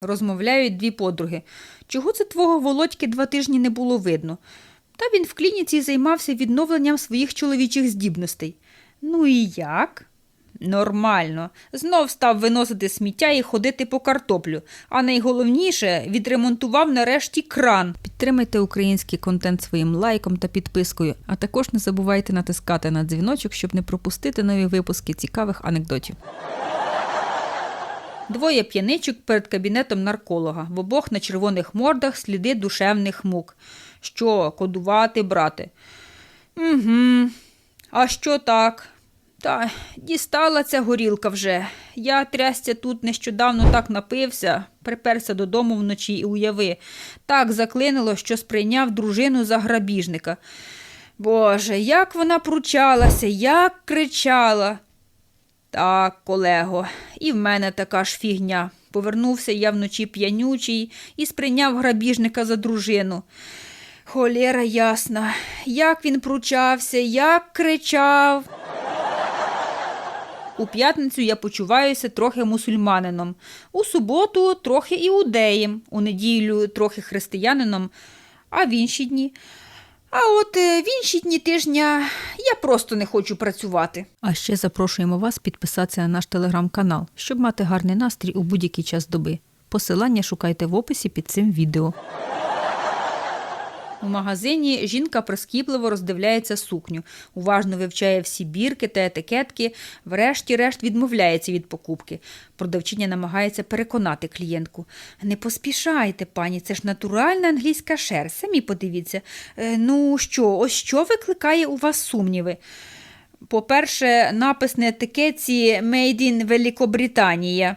Розмовляють дві подруги. Чого це твого Володьки два тижні не було видно? Та він в клініці займався відновленням своїх чоловічих здібностей. Ну і як? Нормально. Знов став виносити сміття і ходити по картоплю. А найголовніше відремонтував нарешті кран. Підтримайте український контент своїм лайком та підпискою, а також не забувайте натискати на дзвіночок, щоб не пропустити нові випуски цікавих анекдотів. Двоє п'яничок перед кабінетом нарколога. В обох на червоних мордах сліди душевних мук. Що, кодувати, брате? Угу. А що так? Та дістала ця горілка вже. Я трясця тут нещодавно так напився, приперся додому вночі і уяви. Так заклинило, що сприйняв дружину за грабіжника. Боже, як вона пручалася, як кричала. Так, колего, і в мене така ж фігня. Повернувся я вночі п'янючий і сприйняв грабіжника за дружину. Холєра ясна, як він пручався, як кричав. У п'ятницю я почуваюся трохи мусульманином, у суботу трохи іудеєм, у неділю трохи християнином, а в інші дні. А от е, в інші дні тижня я просто не хочу працювати. А ще запрошуємо вас підписатися на наш телеграм-канал, щоб мати гарний настрій у будь-який час доби. Посилання шукайте в описі під цим відео. У магазині жінка прискіпливо роздивляється сукню, уважно вивчає всі бірки та етикетки, врешті-решт відмовляється від покупки. Продавчиня намагається переконати клієнтку. Не поспішайте, пані, це ж натуральна англійська шерсть. Самі подивіться. Е, ну що, ось що викликає у вас сумніви? По-перше, напис на етикетці «Made in Великобританія.